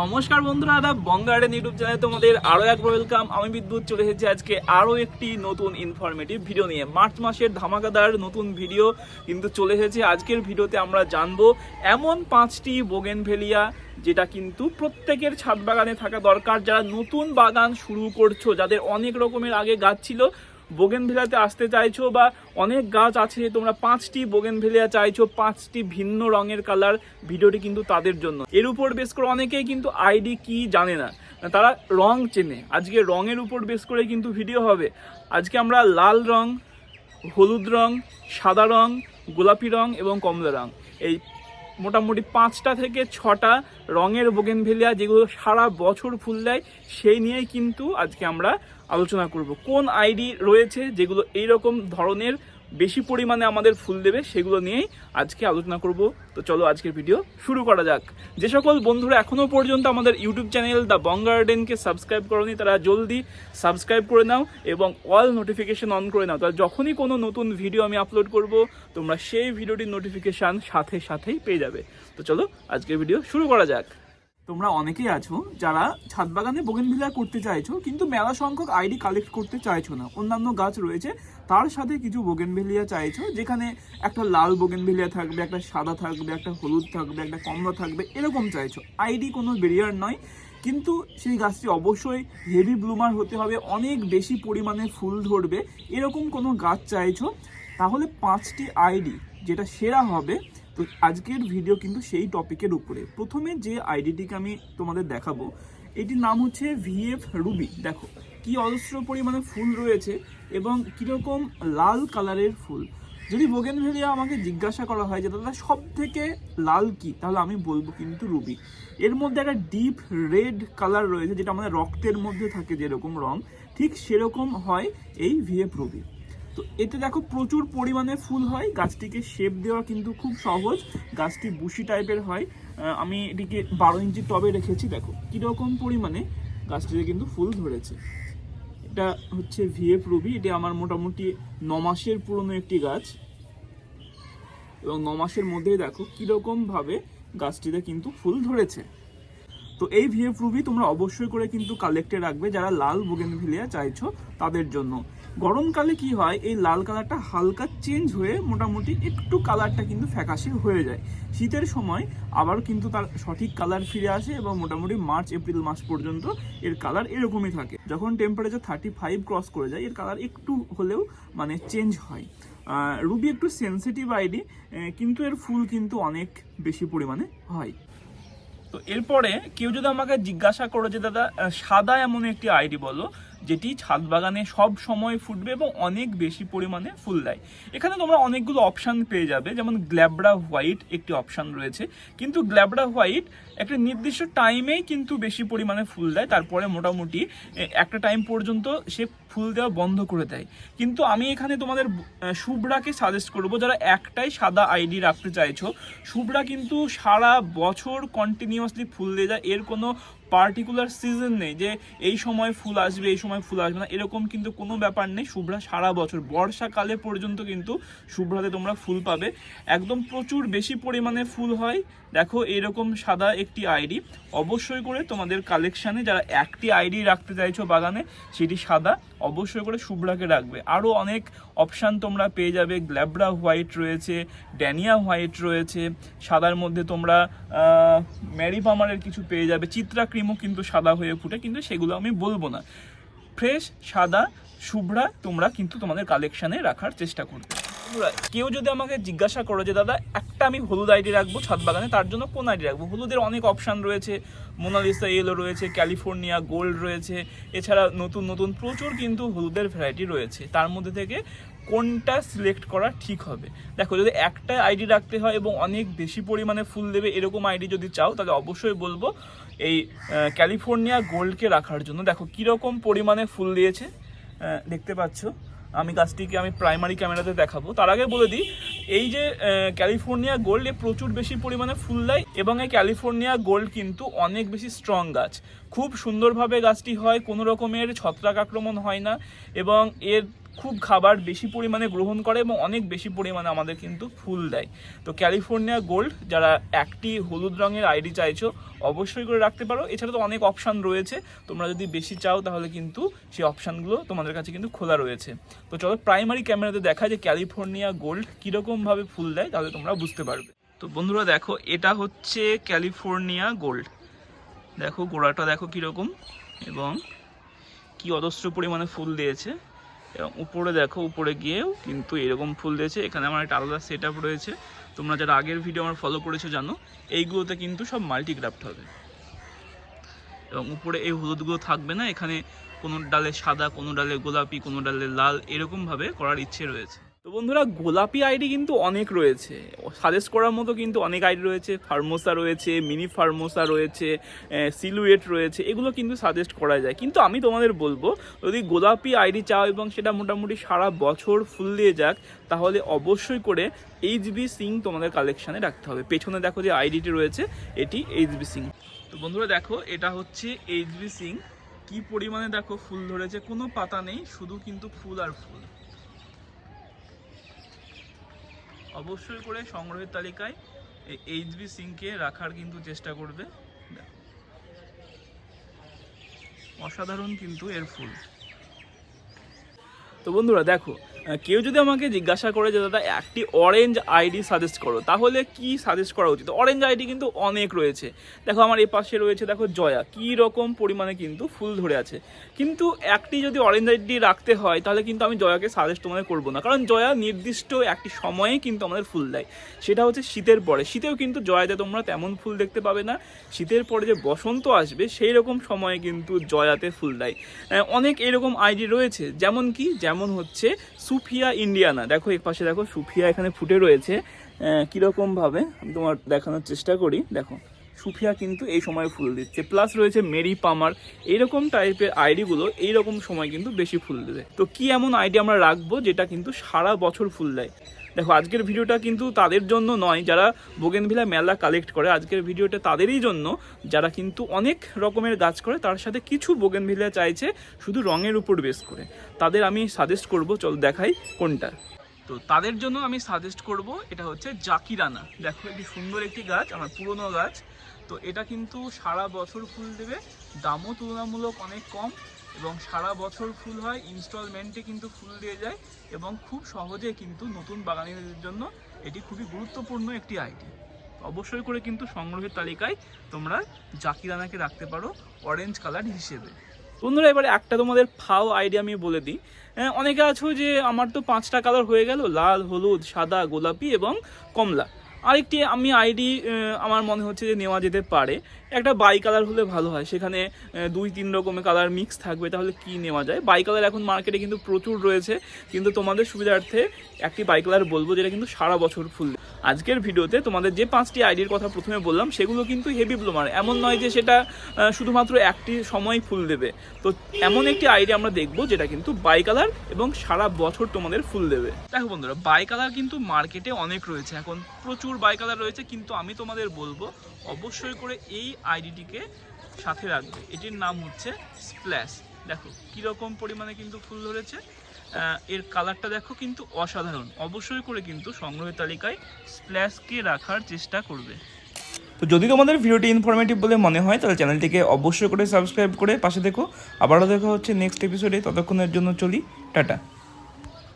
নমস্কার বন্ধুরা দাদা বঙ্গার্ডেন ইউটিউব চ্যানেলে তোমাদের আরও একবার ওয়েলকাম আমি বিদ্যুৎ, চলে এসেছি আজকে আরও একটি নতুন ইনফরমেটিভ ভিডিও নিয়ে। মার্চ মাসের ধামাকাদার নতুন ভিডিও কিন্তু চলে এসেছে। আজকের ভিডিওতে আমরা জানব এমন পাঁচটি বোগেনভেলিয়া যেটা কিন্তু প্রত্যেকের ছাদ বাগানে থাকা দরকার। যারা নতুন বাগান শুরু করছ, যাদের অনেক রকমের আগে গাছ ছিল বোগেনভেলিয়াতে আসতে চাইছো বা অনেক গাছ আছে তোমরা পাঁচটি বোগেনভেলিয়া চাইছো, পাঁচটি ভিন্ন রঙের কালার, ভিডিওটি কিন্তু তাদের জন্য। এর উপর বেস করে অনেকেই কিন্তু আইডি কি জানে না। তারা রং চেনে। আজকে রঙের উপর বেস করে কিন্তু ভিডিও হবে। আজকে আমরা লাল রং, হলুদ রং, সাদা রং, গোলাপি রং এবং কমলা রং। এই মোটামুটি পাঁচটা থেকে ছটা রঙের বোগেনভেলিয়া যেগুলো সারা বছর ফুল দেয়, সেই নিয়েই কিন্তু আজকে আমরা আলোচনা করব। কোন আইডি রয়েছে যেগুলো এইরকম ধরনের বেশি পরিমাণে আমাদের ফুল দেবে সেগুলো নিয়েই আজকে আলোচনা করব। তো চলো আজকের ভিডিও শুরু করা যাক। যে সকল বন্ধুরা এখনও পর্যন্ত আমাদের ইউটিউব চ্যানেল দ্য বং গার্ডেনকে সাবস্ক্রাইব করনি, তারা জলদি সাবস্ক্রাইব করে নাও এবং অল নোটিফিকেশন অন করে নাও। তাহলে যখনই কোনো নতুন ভিডিও আমি আপলোড করব, তোমরা সেই ভিডিওটির নোটিফিকেশান সাথে সাথেই পেয়ে যাবে। তো চলো আজকের ভিডিও শুরু করা যাক। তোমরা অনেকেই আছো যারা ছাদ বাগানে বোগেনভিলিয়া করতে চাইছো, কিন্তু মেলা সংখ্যক আইডি কালেক্ট করতে চাইছো না। অন্যান্য গাছ রয়েছে, তার সাথে কিছু বোগেনভেলিয়া চাইছো, যেখানে একটা লাল বোগেনভেলিয়া থাকবে, একটা সাদা থাকবে, একটা হলুদ থাকবে, একটা কমলা থাকবে, এরকম চাইছো। আইডি কোনো বেরিয়ার নয়, কিন্তু সেই গাছটি অবশ্যই হেভি ব্লুমার হতে হবে, অনেক বেশি পরিমাণে ফুল ধরবে, এরকম কোনো গাছ চাইছো, তাহলে পাঁচটি আইডি যেটা সেরা হবে তো আজকের ভিডিও কিন্তু সেই টপিকের উপরে। প্রথমে যে আইডিটিকে আমি তোমাদের দেখাবো, এটির নাম হচ্ছে ভিএফ রুবি দেখো, কি অজস্র পরিমাণে ফুল রয়েছে এবং কীরকম লাল কালারের ফুল। যদি বোগেনভেলিয়া আমাকে জিজ্ঞাসা করা হয় যে, দাদা সব থেকে লাল কি? তাহলে আমি বলব কিন্তু রুবি এর মধ্যে একটা ডিপ রেড কালার রয়েছে, যেটা আমাদের রক্তের মধ্যে থাকে যেরকম রং, ঠিক সেরকম হয় এই ভিএফ রুবি তো এতে দেখো প্রচুর পরিমাণে ফুল হয়, গাছটিকে শেপ দেওয়া কিন্তু খুব সহজ, গাছটি বুশি টাইপের হয়। আমি এটিকে বারো ইঞ্চি টবে রেখেছি, দেখো কীরকম পরিমাণে গাছটিতে কিন্তু ফুল ধরেছে। এটা হচ্ছে ভিএফ রুবি, এটি আমার মোটামুটি ন মাসের পুরনো একটি গাছ। এবং ন মাসের মধ্যেই দেখো কীরকমভাবে গাছটিতে কিন্তু ফুল ধরেছে। তো এই ভিএফ রুবি তোমরা অবশ্যই করে কিন্তু কালেক্টে রাখবে, যারা লাল বোগেনভিলিয়া চাইছো তাদের জন্য। গরমকালে কি হয়, এই লাল কালারটা হালকা চেঞ্জ হয়ে মোটামুটি একটু কালারটা কিন্তু ফ্যাকাশে হয়ে যায়। শীতের সময় আবার কিন্তু তার সঠিক কালার ফিরে আসে এবং মোটামুটি মার্চ, এপ্রিল মাস পর্যন্ত এর কালার এরকমই থাকে। যখন টেম্পারেচার থার্টি ফাইভ ক্রস করে যায়, এর কালার একটু হলেও মানে চেঞ্জ হয়। রুবি একটু সেন্সিটিভ আইডি কিন্তু এর ফুল কিন্তু অনেক বেশি পরিমাণে হয়। তো এরপরে কেউ যদি আমাকে জিজ্ঞাসা করে যে, দাদা সাদা এমন একটি আইডি বলো যেটি ছাদ বাগানে সব সময় ফুটবে এবং অনেক বেশি পরিমাণে ফুল দেয়। এখানে তোমরা অনেকগুলো অপশান পেয়ে যাবে, যেমন গ্ল্যাবরা হোয়াইট একটি অপশান রয়েছে। কিন্তু গ্ল্যাবরা হোয়াইট একটা নির্দিষ্ট টাইমেই কিন্তু বেশি পরিমাণে ফুল দেয়, তারপরে মোটামুটি একটা টাইম পর্যন্ত সে ফুল দেওয়া বন্ধ করে দেয়। কিন্তু আমি এখানে তোমাদের শুভ্রাকে সাজেস্ট করব, যারা একটাই সাদা আইডি রাখতে চাইছো। শুভ্রা কিন্তু সারা বছর কন্টিনিউয়াসলি ফুল দিয়ে যায়, এর কোনো পার্টিকুলার সিজন নেই যে এই সময় ফুল আসবে, এই সময় ফুল আসবে না, এরকম কিন্তু কোনো ব্যাপার নেই। শুভ্রা সারা বছর, বর্ষাকালে পর্যন্ত কিন্তু শুভ্রাতে তোমরা ফুল পাবে। একদম প্রচুর বেশি পরিমাণে ফুল হয়। দেখো এরকম সাদা একটি আইডি অবশ্যই করে তোমাদের কালেকশানে যারা একটি আইডি রাখতে চাইছো বাগানে, সেটি সাদা। অবশ্যই করে শুভ্রাকে রাখবে। আরও অনেক অপশান তোমরা পেয়ে যাবে। গ্ল্যাবরা হোয়াইট রয়েছে, ড্যানিয়া হোয়াইট রয়েছে, সাদার মধ্যে তোমরা ম্যারি পামারের কিছু পেয়ে যাবে, চিত্রা ক্রিমও কিন্তু সাদা হয়ে ফুটে, কিন্তু সেগুলো আমি বলব না। ফ্রেশ সাদা, শুভ্রা তোমরা কিন্তু তোমাদের কালেকশানে রাখার চেষ্টা করবে। কেউ যদি আমাকে জিজ্ঞাসা করো যে, দাদা, একটা আমি হলুদ আইডি রাখব ছাদ বাগানে, তার জন্য কোন আইডি রাখব? হলুদের অনেক অপশান রয়েছে। মোনালিসা ইয়েলো রয়েছে ক্যালিফোর্নিয়া গোল্ড রয়েছে, এছাড়া নতুন নতুন প্রচুর কিন্তু হলুদের ভ্যারাইটি রয়েছে। তার মধ্যে থেকে কোনটা সিলেক্ট করা ঠিক হবে। দেখো, যদি একটা আইডি রাখতে হয় এবং অনেক বেশি পরিমাণে ফুল দেবে এরকম আইডি যদি চাও, তাহলে অবশ্যই বলব এই ক্যালিফোর্নিয়া গোল্ডকে রাখার জন্য। দেখো, কীরকম পরিমাণে ফুল দিয়েছে দেখতে পাচ্ছ? আমি গাছটিকে আমি প্রাইমারি ক্যামেরাতে দেখাবো। তার আগে বলে দিই, এই যে ক্যালিফোর্নিয়া গোল্ড এ প্রচুর বেশি পরিমাণে ফুল দেয় এবং এই ক্যালিফোর্নিয়া গোল্ড কিন্তু অনেক বেশি স্ট্রং গাছ। খুব সুন্দরভাবে গাছটি হয়, কোনো রকমের ছত্রাক আক্রমণ হয় না এবং এর খুব খাবার বেশি পরিমাণে গ্রহণ করে এবং অনেক বেশি পরিমাণে আমাদের কিন্তু ফুল দেয়। তো ক্যালিফোর্নিয়া গোল্ড, যারা একটি হলুদ রঙের আইডি চাইছো, অবশ্যই করে রাখতে পারো। এছাড়া তো অনেক অপশান রয়েছে। তোমরা যদি বেশি চাও তাহলে কিন্তু সেই অপশানগুলো তোমাদের কাছে কিন্তু খোলা রয়েছে। তো চলো প্রাইমারি ক্যামেরাতে দেখা যে ক্যালিফোর্নিয়া গোল্ড কীরকমভাবে ফুল দেয়, তাহলে তোমরা বুঝতে পারবে। তো বন্ধুরা দেখো, এটা হচ্ছে ক্যালিফোর্নিয়া গোল্ড। দেখো, গোড়াটা দেখো কীরকম এবং কি অজস্র পরিমাণে ফুল দিয়েছে। এবং উপরে দেখো, উপরে গিয়েও কিন্তু এরকম ফুল দিয়েছে। এখানে আমার একটা আলাদা সেট রয়েছে। তোমরা যারা আগের ভিডিও আমার ফলো করেছ জানো, এইগুলোতে কিন্তু সব মাল্টিক্রাফ্ট হবে। এবং উপরে এই হলুদগুলো থাকবে না, এখানে কোনো ডালে সাদা, কোনো ডালে গোলাপি, কোনো ডালে লাল, এরকমভাবে করার ইচ্ছে রয়েছে। তো বন্ধুরা, গোলাপি আইডি কিন্তু অনেক রয়েছে। সাজেস্ট করার মতো কিন্তু অনেক আইডি রয়েছে। ফার্মোসা রয়েছে মিনি ফার্মোসা রয়েছে সিলুয়েট রয়েছে, এগুলো কিন্তু সাজেস্ট করা যায়। কিন্তু আমি তোমাদের বলব, যদি গোলাপি আইডি চাও এবং সেটা মোটামুটি সারা বছর ফুল দিয়ে যাক, তাহলে অবশ্যই করে এইচবি সিং তোমাদের কালেকশানে রাখতে হবে। পেছনে দেখো যে আইডিটি রয়েছে, এটি এইচবি সিং তো বন্ধুরা, দেখো, এটা হচ্ছে এইচবি সিং কি পরিমাণে দেখো ফুল ধরেছে, কোনো পাতা নেই, শুধু কিন্তু ফুল আর ফুল। অবশ্যই করে সংগ্রহের তালিকায় এই এইচবি সিংকে রাখার কিন্তু চেষ্টা করবে। অসাধারণ কিন্তু এর ফুল। তো বন্ধুরা দেখো কেউ যদি আমাকে জিজ্ঞাসা করে যে দাদা একটি অরেঞ্জ আইডি সাজেস্ট করো, তাহলে কি সাজেস্ট করা উচিত? অরেঞ্জ আইডি কিন্তু অনেক রয়েছে। দেখো আমার এই পাশে রয়েছে, দেখো জয়া, কী রকম পরিমাণে কিন্তু ফুল ধরে আছে। কিন্তু একটি যদি অরেঞ্জ আইডি রাখতে হয়, তাহলে কিন্তু আমি জয়াকে সাজেস্ট তোমাদের করব না। কারণ জয়া নির্দিষ্ট একটি সময়ে কিন্তু আমাদের ফুল দেয়। সেটা হচ্ছে শীতের পরে। শীতেও কিন্তু জয়াতে তোমরা তেমন ফুল দেখতে পাবে না। শীতের পরে যে বসন্ত আসবে, সেই রকম সময়ে কিন্তু জয়াতে ফুল দেয়। অনেক এরকম আইডি রয়েছে। যেমন কি? যেমন হচ্ছে সুফিয়া ইন্ডিয়ানা। দেখো এক পাশে দেখো, সুফিয়া এখানে ফুটে রয়েছে। কিরকমভাবে? আমি তোমার দেখানোর চেষ্টা করি। দেখো, সুফিয়া কিন্তু এই সময় ফুল দিচ্ছে। প্লাস রয়েছে মেরি পামার। এইরকম টাইপের আইডিগুলো এইরকম সময় কিন্তু বেশি ফুল দেবে তো কি এমন আইডি আমরা রাখব যেটা কিন্তু সারা বছর ফুল দেয়? দেখো, আজকের ভিডিওটা কিন্তু তাদের জন্য নয়, যারা বোগেনভিলা মেলা কালেক্ট করে, আজকের ভিডিওটা তাদেরই জন্য। যারা কিন্তু অনেক রকমের গাছ করে, তার সাথে কিছু বোগেনভিলা চাইছে, শুধু রঙের উপর বেস করে। তাদের আমি সাজেস্ট করব, চল দেখাই কোনটা। তো তাদের জন্য আমি সাজেস্ট করব, এটা হচ্ছে জাকিরানা। দেখো একটি সুন্দর একটি গাছ, আমার পুরনো গাছ। তো এটা কিন্তু সারা বছর ফুল দেবে। দামও তুলনামূলক অনেক কম। এবং সারা বছর ফুল হয় ইনস্টলমেন্টে কিন্তু ফুল দিয়ে যায় এবং খুব সহজে কিন্তু নতুন বাগানিদের জন্য এটি খুবই গুরুত্বপূর্ণ একটি আইডি। অবশ্যই করে কিন্তু সংগ্রহের তালিকায় তোমরা জাকিরানাকে রাখতে পারো অরেঞ্জ কালার হিসেবে। বন্ধুরা এবারে একটা তোমাদের ফাও আইডিয়া আমি বলে দিই। আহ, অনেকে আছো যে আমার তো পাঁচটা কালার হয়ে গেল লাল হলুদ সাদা গোলাপি এবং কমলা। আরেকটি আমি আইডি আমার মনে হচ্ছে যে নেওয়া যেতে পারে। একটা বাই কালার হলে ভালো হয়। সেখানে দুই তিন রকমের কালার মিক্স থাকবে। তাহলে কি নেওয়া যায়? বাই কালার এখন মার্কেটে কিন্তু প্রচুর রয়েছে। কিন্তু তোমাদের সুবিধার্থে একটি বাই কালার বলব, যেটা কিন্তু সারা বছর ফুল। আজকের ভিডিওতে তোমাদের যে পাঁচটি আইডির কথা প্রথমে বললাম, সেগুলো কিন্তু হেভি ব্লোমার এমন নয় যে সেটা শুধুমাত্র একটি সময় ফুল দেবে। তো এমন একটি আইডি আমরা দেখব যেটা কিন্তু বাই কালার এবং সারা বছর তোমাদের ফুল দেবে। দেখো বন্ধুরা বাই কালার কিন্তু মার্কেটে অনেক রয়েছে। এখন প্রচুর বাই কালার রয়েছে, কিন্তু আমি তোমাদের বলব অবশ্যই করে এই আইডিটিকে সাথে রাখবে। এটির নাম হচ্ছে স্প্ল্যাশ দেখো, কীরকম পরিমাণে কিন্তু ফুল ধরেছে। এর কালারটা দেখো কিন্তু অসাধারণ। অবশ্যই করে কিন্তু সংগ্রহের তালিকায় স্প্ল্যাশকে রাখার চেষ্টা করবে। তো যদি তোমাদের ভিডিওটি ইনফরমেটিভ বলে মনে হয়, তাহলে চ্যানেলটিকে অবশ্যই করে সাবস্ক্রাইব করে পাশে দেখো। আবারও দেখা হচ্ছে নেক্সট এপিসোডে ততক্ষণের জন্য চলি। টাটা।